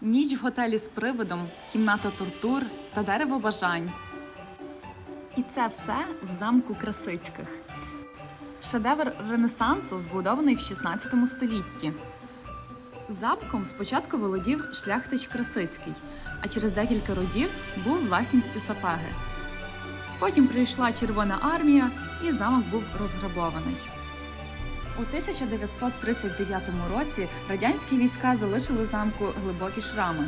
Ніч в готелі з приводом, кімната тортур та дерево бажань. І це все в замку Красицьких. Шедевр Ренесансу збудований в 16 столітті. Замком спочатку володів шляхтич Красицький, а через декілька родів був власністю сапеги. Потім прийшла Червона армія, і замок був розграбований. У 1939 році радянські війська залишили замку глибокі шрами.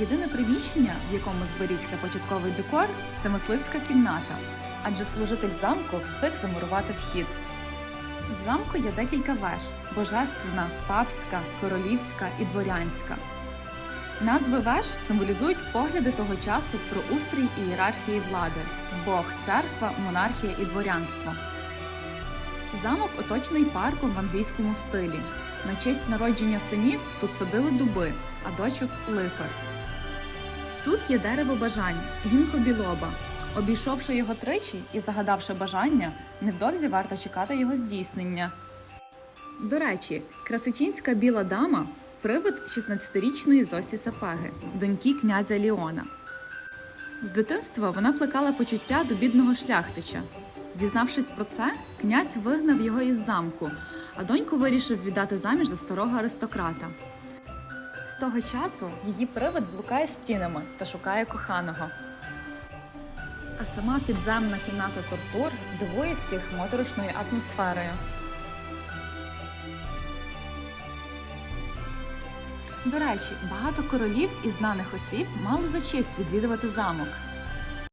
Єдине приміщення, в якому зберігся початковий декор, це мисливська кімната, адже служитель замку встиг замурувати вхід. В замку є декілька веж: божественна, папська, королівська і дворянська. Назви веж символізують погляди того часу про устрій і ієрархії влади Бог, церква, монархія і дворянство. Замок оточений парком в англійському стилі. На честь народження синів тут садили дуби, а дочок липи. Тут є дерево бажань, гінко білоба. Обійшовши його тричі і загадавши бажання, невдовзі варто чекати його здійснення. До речі, красичинська біла дама привид 16-річної Зосі Сапеги, доньки князя Ліона. З дитинства вона плекала почуття до бідного шляхтича. Дізнавшись про це, князь вигнав його із замку, а доньку вирішив віддати заміж за старого аристократа. З того часу її привид блукає стінами та шукає коханого. А сама підземна кімната тортур дивує всіх моторошною атмосферою. До речі, багато королів і знаних осіб мали за честь відвідувати замок.